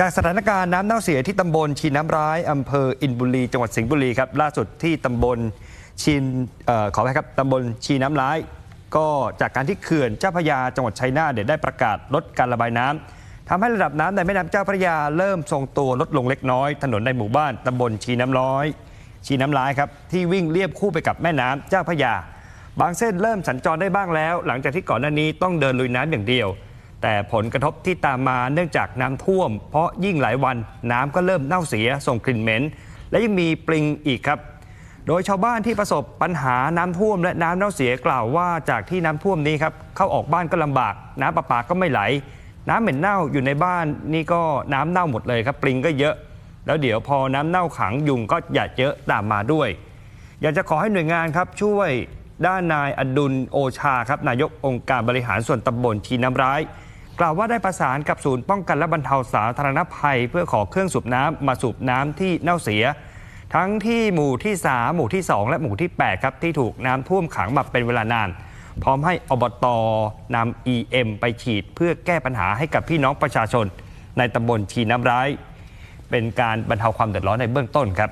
จากสถานการณ์น้ำเน่าเสียที่ตำบลชีน้ำร้ายอำเภออินบุรี จังหวัดสิงห์บุรีครับล่าสุดที่ตำบลชินออขออภัยครับตำบลชีน้ำร้าย ก็จากการที่เขื่อนเจ้าพระยาจังหวัดชัยนาทได้ประกาศลดการระบายน้ำทำให้ระดับน้ำในแม่น้ำเจ้าพระยาเริ่มทรงตัวลดลงเล็กน้อย ถนนในหมู่บ้านตำบลชีน้ำร้อย ชีน้ำร้ายครับที่วิ่งเลียบคู่ไปกับแม่น้ำเจ้าพระยา บางเส้นเริ่มสัญจรได้บ้างแล้ว หลังจากที่ก่อนหน้านี้ต้องเดินลุยน้ำอย่างเดียว แต่ผลกระทบที่ตามมาเนื่องจากน้ำท่วม เพราะยิ่งหลายวันน้ำก็เริ่มเน่าเสียส่งกลิ่นเหม็น และยังมีปลิงอีกครับ โดยชาวบ้านที่ประสบปัญหาน้ำท่วมและน้ำเน่าเสียกล่าวว่าจากที่น้ำท่วมนี้ครับเข้าออกบ้านก็ลำบาก น้ำประปาก็ไม่ไหล น้ำเหม็นเน่าอยู่ในบ้านนี่ก็น้ำเน่าหมดเลยครับ ปลิงก็เยอะ แล้วเดี๋ยวพอน้ำเน่าขังยุงก็หยาดเยอะตามมาด้วย อยากจะขอให้หน่วยงานครับช่วยด้านนายอดุลโอชาครับนายกองค์การบริหารส่วนตำบลชีน้ำร้าย กล่าวว่าได้ประสานกับศูนย์ป้องกันและบรรเทาสาธารณภัย เพื่อขอเครื่องสูบน้ำมาสูบน้ำที่เน่าเสีย ทั้งที่หมู่ที่ 3 หมู่ที่ 2 และหมู่ที่ 8 ครับ ที่ถูกน้ำท่วมขังมาเป็นเวลานาน พร้อมให้อบตนำ EM ไปฉีด เพื่อแก้ปัญหาให้กับพี่น้องประชาชน ในตำบลชีน้ำร้าย เป็นการบรรเทาความเดือดร้อนในเบื้องต้นครับ